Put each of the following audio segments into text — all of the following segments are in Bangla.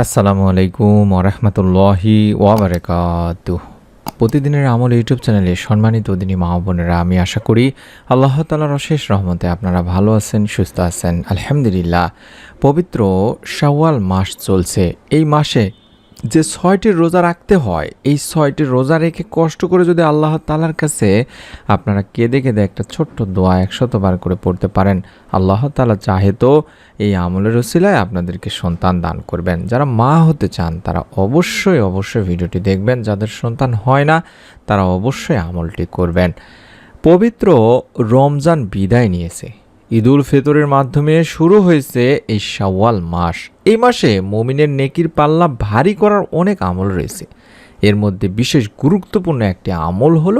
আসসালামু আলাইকুম ওরহমতুল্লাহি ওয়াবারাকাত প্রতিদিনের আমল ইউটিউব চ্যানেলে সম্মানিত দিনী মা বোনেরা, আমি আশা করি আল্লাহ তালার অশেষ রহমতে আপনারা ভালো আছেন, সুস্থ আছেন। আলহামদুলিল্লাহ, পবিত্র শাওয়াল মাস চলছে। এই মাসে যে ছয়টি রোজা রাখতে হয়, এই ছয়টি রোজা রেখে কষ্ট করে যদি আল্লাহ তালার কাছে আপনারা কেঁদে কেঁদে একটা ছোট্ট দোয়া একশতবার করে পড়তে পারেন, আল্লাহ তালা চাহে তো এই আমলের ওসিলায় আপনাদেরকে সন্তান দান করবেন। যারা মা হতে চান, তারা অবশ্যই অবশ্যই ভিডিওটি দেখবেন। যাদের সন্তান হয় না, তারা অবশ্যই আমলটি করবেন। পবিত্র রমজান বিদায় নিয়েছে। ঈদুল ফিতরের মাধ্যমে শুরু হয়েছে এই শাওয়াল মাস। এই মাসে মমিনের নেকির পাল্লা ভারী করার অনেক আমল রয়েছে। এর মধ্যে বিশেষ গুরুত্বপূর্ণ একটি আমল হল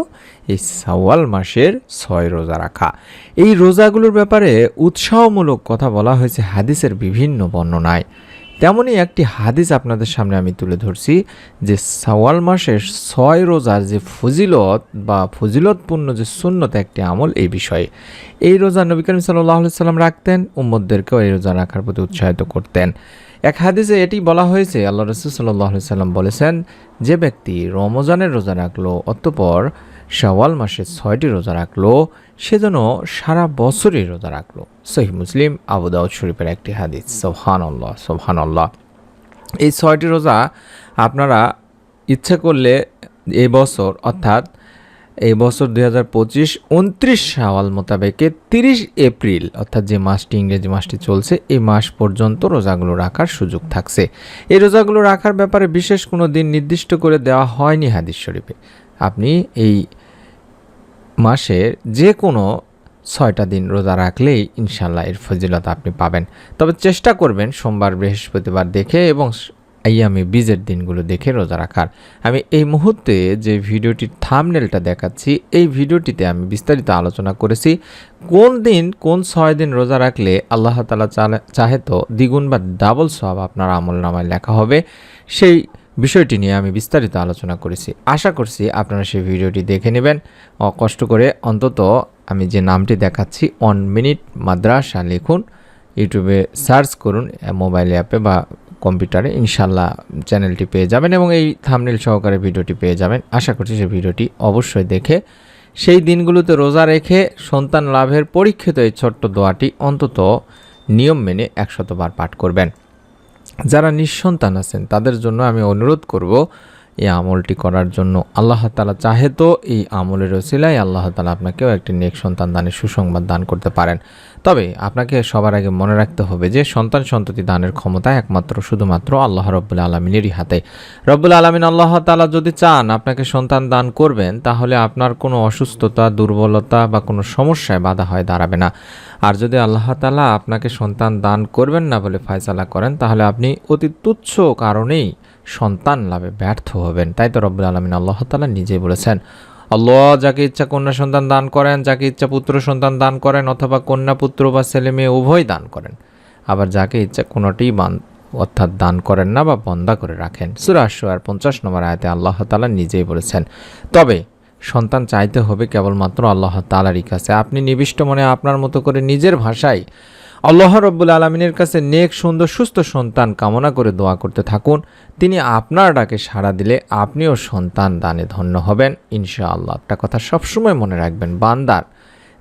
এই সাওয়াল মাসের ছয় রোজা রাখা। এই রোজাগুলোর ব্যাপারে উৎসাহমূলক কথা বলা হয়েছে হাদিসের বিভিন্ন বর্ণনায়। তেমনই একটি হাদিস আপনাদের সামনে আমি তুলে ধরছি যে সাওয়াল মাসের ছয় রোজার যে ফজিলত বা ফজিলতপূর্ণ যে সুন্নত একটি আমল এই বিষয়ে, এই রোজা নবী করিম সাল্লাহ সাল্লাম রাখতেন উম্মদদেরকেও এই রোজা রাখার প্রতি উৎসাহিত করতেন। এক হাদিসে এটি বলা হয়েছে, আল্লাহ রসুল সাল্লাহ সাল্লাম বলেছেন, যে ব্যক্তি রমজানের রোজা রাখল, অতপর শাওয়াল মাসে ছয়টি রোজা রাখল সে যেন সারা বছরই রোজা রাখল। সহি মুসলিম আবু দাউদ শরীফের একটি হাদিস সোহান আল্লাহ সোহান আল্লাহ এই ছয়টি রোজা আপনারা ইচ্ছে করলে এই বছর, অর্থাৎ এই বছর দুই হাজার পঁচিশ উনত্রিশ সাওয়াল মোতাবেকে তিরিশ এপ্রিল, অর্থাৎ যে মাসটি ইংরেজি মাসটি চলছে, এই মাস পর্যন্ত রোজাগুলো রাখার সুযোগ থাকছে। এই রোজাগুলো রাখার ব্যাপারে বিশেষ কোনো দিন নির্দিষ্ট করে দেওয়া হয়নি হাদিস শরীফে। আপনি এই মাসের যে কোনো ছয়টা দিন রোজা রাখলেই ইনশাল্লাহ এর ফজিলত আপনি পাবেন। তবে চেষ্টা করবেন সোমবার, বৃহস্পতিবার দেখে এবং আইয়ামি বীজের দিনগুলো দেখে রোজা রাখার। আমি এই মুহূর্তে যে ভিডিওটির থামনেলটা দেখাচ্ছি, এই ভিডিওটিতে আমি বিস্তারিত আলোচনা করেছি কোন দিন, কোন ছয় দিন রোজা রাখলে আল্লাহ তালা চাহে তো দ্বিগুণ বা ডাবল সব আপনার আমল নামায় লেখা হবে। সেই বিষয়টি নিয়ে আমি বিস্তারিত আলোচনা করেছি। আশা করছি আপনারা সেই ভিডিওটি দেখে নেবেন। কষ্ট করে অন্তত আমি যে নামটি দেখাচ্ছি অন মিনিট মাদ্রাসা লিখুন, ইউটিউবে সার্চ করুন মোবাইল অ্যাপে বা কম্পিউটারে, ইনশাল্লাহ চ্যানেলটি পেয়ে যাবেন এবং এই থামনেল সহকারে ভিডিওটি পেয়ে যাবেন। আশা করছি সেই ভিডিওটি অবশ্যই দেখে, সেই দিনগুলোতে রোজা রেখে সন্তান লাভের পরীক্ষিত এই ছোট্ট দোয়াটি অন্তত নিয়ম মেনে একশতবার পাঠ করবেন। যারা নিঃসন্তান আছেন তাদের জন্য আমি অনুরোধ করব এই আমলটি করার জন্য আল্লাহ তালা চাহে তো এই আমলের ওসিলায় আল্লাহ তালা আপনাকেও একটি নেক সন্তান দানের সুসংবাদ দান করতে পারেন। তবে আপনাকে সবার আগে মনে রাখতে হবে যে সন্তান সন্ততি দানের ক্ষমতা একমাত্র শুধুমাত্র আল্লাহ রব্বুল আলমিনেরই হাতে। রব্বুল আলমিন আল্লাহ তালা যদি চান আপনাকে সন্তান দান করবেন, তাহলে আপনার কোনো অসুস্থতা, দুর্বলতা বা কোনো সমস্যায় বাধা হয় দাঁড়াবে না। আর যদি আল্লাহ তালা আপনাকে সন্তান দান করবেন না বলে ফয়সালা করেন, তাহলে আপনি অতি তুচ্ছ কারণেই সন্তান লাভে ব্যর্থ হবেন। তাই তো রব্বুল আলমিন আল্লাহ তালা নিজেই বলেছেন, আল্লাহ যাকে ইচ্ছা কন্যা সন্তান দান করেন, যাকে ইচ্ছা পুত্র সন্তান দান করেন অথবা কন্যা পুত্র বা ছেলে মেয়ে উভয় দান করেন, আবার যাকে ইচ্ছা কোনোটি বান অর্থাৎ দান করেন না বা বন্দা করে রাখেন। সুরাশো আর পঞ্চাশ নম্বর আয়তে আল্লাহ তালা নিজেই বলেছেন, তবে সন্তান চাইতে হবে কেবলমাত্র আল্লাহ তালারই কাছে। আপনি নিবিষ্ট মনে আপনার মতো করে নিজের ভাষায় আল্লাহ রব্বুল আলমিনের কাছে নেক, সুন্দর, সুস্থ সন্তান কামনা করে দোয়া করতে থাকুন। তিনি আপনার ডাকে সাড়া দিলে আপনিও সন্তান দানে ধন্য হবেন। ইনশাআল্লাহ একটা কথা সবসময় মনে রাখবেন, বান্দার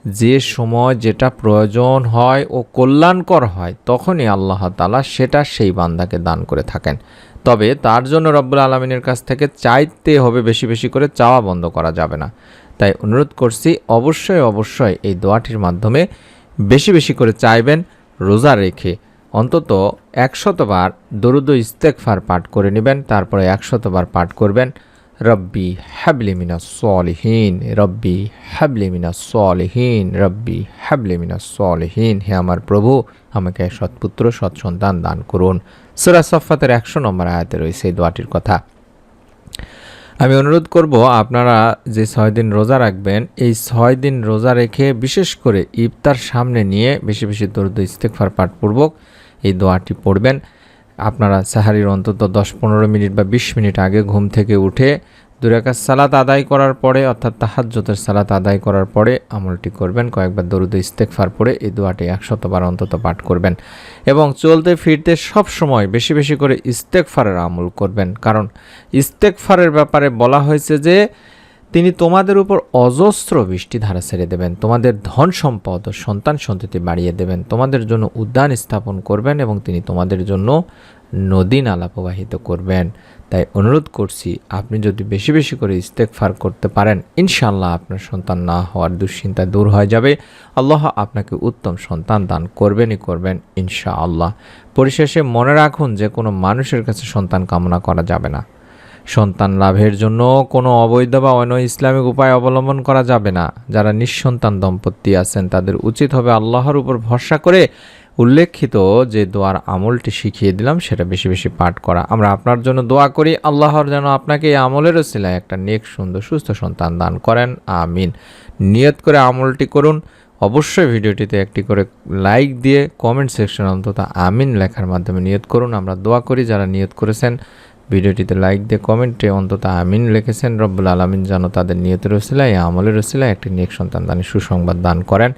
যে সময় যেটা প্রয়োজন হয় ও কল্যাণকর হয়, তখনই আল্লাহ তালা সেটা সেই বান্দাকে দান করে থাকেন। তবে তার জন্য রব্বুল আলমিনের কাছ থেকে চাইতে হবে বেশি বেশি করে চাওয়া বন্ধ করা যাবে না। তাই অনুরোধ করছি, অবশ্যই অবশ্যই এই দোয়াটির মাধ্যমে বেশি বেশি করে চাইবেন রোজা রেখে। অন্তত একশতবার দরুদ ইস্তেকফার পাঠ করে নেবেন, তারপরে একশতবার পাঠ করবেন, রব্বি হ্যাবলি মিনা সলিহীন, রব্বি হ্যাবলি মিনা সলিহীন, রব্বি হ্যাবলি মিনা সলিহীন, হে আমার প্রভু, আমাকে সৎপুত্র সৎ সন্তান দান করুন। সুরা সফাতের একশো নম্বর আয়াতে রয়েছে এই দোয়াটির কথা। আমি অনুরোধ করব আপনারা যে ছয় দিন রোজা রাখবেন, এই ছয় দিন রোজা রেখে বিশেষ করে ইফতার সামনে নিয়ে বেশি বেশি দরুদ ইস্তেকফার পাঠপূর্বক এই দোয়াটি পড়বেন। আপনারা সাহারির অন্তত দশ পনেরো মিনিট বা বিশ মিনিট আগে ঘুম থেকে উঠে দুরাকাত সালাত আদায় করার পরে, অর্থাৎ তাহাজ্জতের সালাত আদায় করার পরে আমলটি করবেন। কয়েকবার দরুদ ইস্তেকফার পড়ে এই দোয়াটি একশতবার অন্তত পাঠ করবেন এবং চলতে ফিরতে সব সময় বেশি বেশি করে ইস্তেকফারের আমল করবেন। কারণ ইস্তেকফারের ব্যাপারে বলা হয়েছে যে তিনি তোমাদের উপর অজস্র বৃষ্টি ধারা ছেড়ে দেবেন, তোমাদের ধন সম্পদ ও সন্তান সন্ততি বাড়িয়ে দেবেন, তোমাদের জন্য উদ্যান স্থাপন করবেন এবং তিনি তোমাদের জন্য নদী নালা প্রবাহিত করবেন। তাই অনুরোধ করছি, আপনি যদি বেশি বেশি করে ইস্তেকফার করতে পারেন ইনশাল্লাহ আপনার সন্তান না হওয়ার দুশ্চিন্তা দূর হয়ে যাবে। আল্লাহ আপনাকে উত্তম সন্তান দান করবেনই করবেন, ইনশাআল্লাহ। পরিশেষে মনে রাখুন, যে কোনো মানুষের কাছে সন্তান কামনা করা যাবে না। সন্তান লাভের জন্য কোনো অবৈধ বা অন্য ইসলামিক উপায় অবলম্বন করা যাবে না। যারা নিঃসন্তান দম্পতি আছেন, তাদের উচিত হবে আল্লাহর উপর ভরসা করে উল্লেখিত যে দোয়ার আমলটি শিখিয়ে দিলাম, সেটা বেশি বেশি পাঠ করা। আমরা আপনার জন্য দোয়া করি, আল্লাহর যেন আপনাকে এই আমলেরও সিলায় একটা নেক, সুন্দর, সুস্থ সন্তান দান করেন। আমিন। নিয়ত করে আমলটি করুন। অবশ্যই ভিডিওটিতে একটি করে লাইক দিয়ে কমেন্ট সেকশন অন্তত আমিন লেখার মাধ্যমে নিয়ত করুন। আমরা দোয়া করি, যারা নিয়ত করেছেন ভিডিওটিতে লাইক দিয়ে কমেন্টে অন্তত আমিন লিখেছেন, রব্বুল আলমিন যেন তাদের নিয়তের রসিলায় আমলের রসিলায় একটি নেক সন্তান দানের সুসংবাদ দান করেন।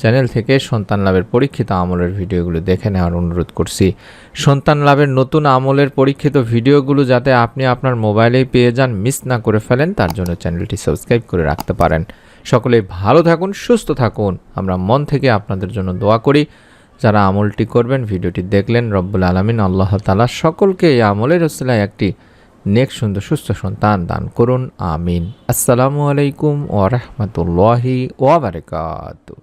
চ্যানেল থেকে সন্তান লাভের পরীক্ষিত আমলের ভিডিওগুলো দেখে নেওয়ার অনুরোধ করছি। সন্তান লাভের নতুন আমলের পরীক্ষিত ভিডিওগুলো যাতে আপনি আপনার মোবাইলেই পেয়ে যান মিস না করে ফেলেন, তার জন্য চ্যানেলটি সাবস্ক্রাইব করে রাখতে পারেন। সকলেই ভালো থাকুন, সুস্থ থাকুন। আমরা মন থেকে আপনাদের জন্য দোয়া করি। যারা আমলটি করবেন, ভিডিওটি দেখলেন, রব্বুল আলমিন আল্লাহ তালা সকলকে এই আমলের রসিলায় একটি নেক, সুন্দর, সুস্থ সন্তান দান করুন, আমিন। আসসালামু আলাইকুম ওরহমতুল্লাহি ওবরাকাতু